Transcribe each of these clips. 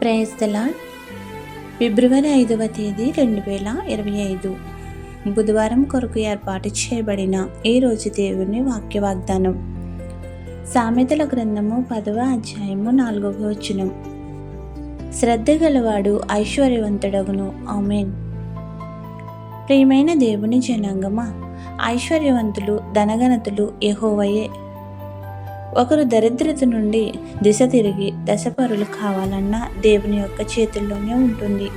Praise ఫిబ్రవరి ఐదవ తేదీ రెండు వేల ఇరవై ఐదు. బుధవారం కొరకు ఏర్పాటు చేయబడిన ఈ రోజు దేవుని వాక్య వాగ్దానం సామెతల గ్రంథము పదవ అధ్యాయము నాలుగవ వచనం. శ్రద్ధ గలవాడు ఐశ్వర్యవంతుడగును. ఆమెన్. ప్రియమైన దేవుని జనాంగమా ఐశ్వర్యవంతులు ధనగనతులు ఎహోవయే ఒకరు దరిద్రత నుండి దిశ తిరిగి దశపరులు కావాలన్నా దేవుని యొక్క చేతుల్లోనే ఉంటుంది.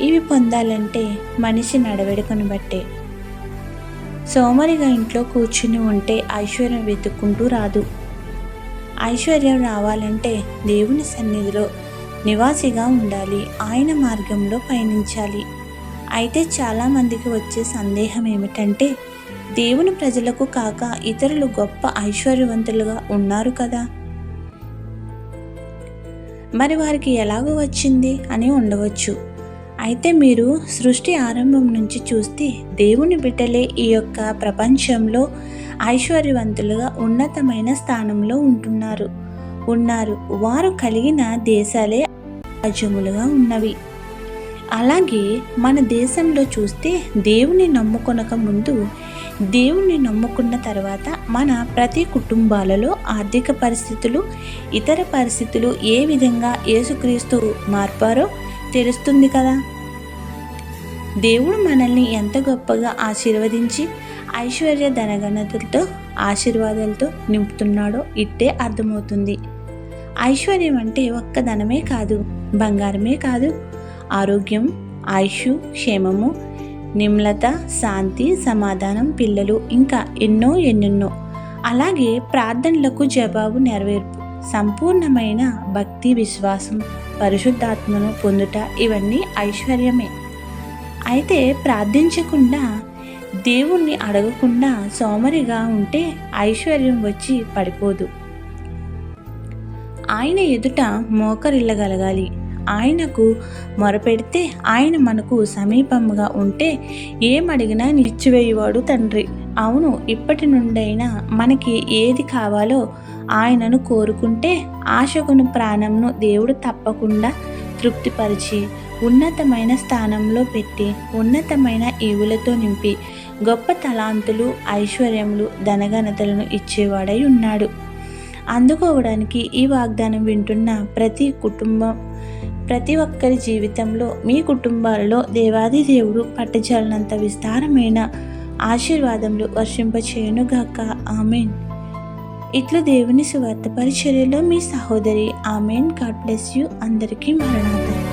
ఇవి పొందాలంటే మనిషి నడవడికను బట్టే. సోమరిగా ఇంట్లో కూర్చుని ఉంటే ఐశ్వర్యం వెతుక్కుంటూ రాదు. ఐశ్వర్యం రావాలంటే దేవుని సన్నిధిలో నివాసిగా ఉండాలి. ఆయన మార్గంలో పయనించాలి. అయితే చాలామందికి వచ్చే సందేహం ఏమిటంటే దేవుని ప్రజలకు కాక ఇతరులు గొప్ప ఐశ్వర్యవంతులుగా ఉన్నారు కదా. మరి వారికి ఎలాగో వచ్చింది అని ఉండవచ్చు. అయితే మీరు సృష్టి ఆరంభం నుంచి చూస్తే దేవుని బిడ్డలే ఈ యొక్క ప్రపంచంలో ఐశ్వర్యవంతులుగా ఉన్నతమైన స్థానంలో ఉంటున్నారు. ఉన్నారు. వారు కలిగిన దేశాలే రాజ్యములుగా ఉన్నవి. అలాగే మన దేశంలో చూస్తే దేవుని నమ్ముకొనక ముందు దేవుణ్ణి నమ్ముకున్న తర్వాత మన ప్రతి కుటుంబాలలో ఆర్థిక పరిస్థితులు ఇతర పరిస్థితులు ఏ విధంగా యేసుక్రీస్తు మార్పారో తెలుస్తుంది కదా. దేవుడు మనల్ని ఎంత గొప్పగా ఆశీర్వదించి ఐశ్వర్య ధనగణతులతో ఆశీర్వాదాలతో నింపుతున్నాడో ఇట్టే అర్థమవుతుంది. ఐశ్వర్యం అంటే ఒక్క ధనమే కాదు బంగారమే కాదు. ఆరోగ్యం ఆయుష్ క్షేమము నిమ్లత శాంతి సమాధానం పిల్లలు ఇంకా ఎన్నో ఎన్నెన్నో. అలాగే ప్రార్థనలకు జవాబు నెరవేర్పు సంపూర్ణమైన భక్తి విశ్వాసం పరిశుద్ధాత్మను పొందుట ఇవన్నీ ఐశ్వర్యమే. అయితే ప్రార్థించకుండా దేవుణ్ణి అడగకుండా సోమరిగా ఉంటే ఐశ్వర్యం వచ్చి పడిపోదు. ఆయన ఎదుట మోకరిల్లగలగాలి. ఆయనకు మొరపెడితే ఆయన మనకు సమీపంగా ఉంటే ఏమడిగినా నిలిచివేయువాడు తండ్రి. అవును ఇప్పటి నుండైనా మనకి ఏది కావాలో ఆయనను కోరుకుంటే ఆశకును ప్రాణంను దేవుడు తప్పకుండా తృప్తిపరిచి ఉన్నతమైన స్థానంలో పెట్టి ఉన్నతమైన ఈవులతో నింపి గొప్ప తలాంతులు ఐశ్వర్యములు ధనఘనతలను ఇచ్చేవాడై ఉన్నాడు. అందుకోవడానికి ఈ వాగ్దానం వింటున్న ప్రతి కుటుంబం ప్రతి ఒక్కరి జీవితంలో మీ కుటుంబాలలో దేవాది దేవుడు పట్టజాలనంత విస్తారమైన ఆశీర్వాదములు వర్షింపచేయునుగాక ఆమెన్. ఇట్లు దేవుని సువార్త పరిచర్యలో మీ సహోదరి ఆమెన్. God bless you. అందరికీ మరణాత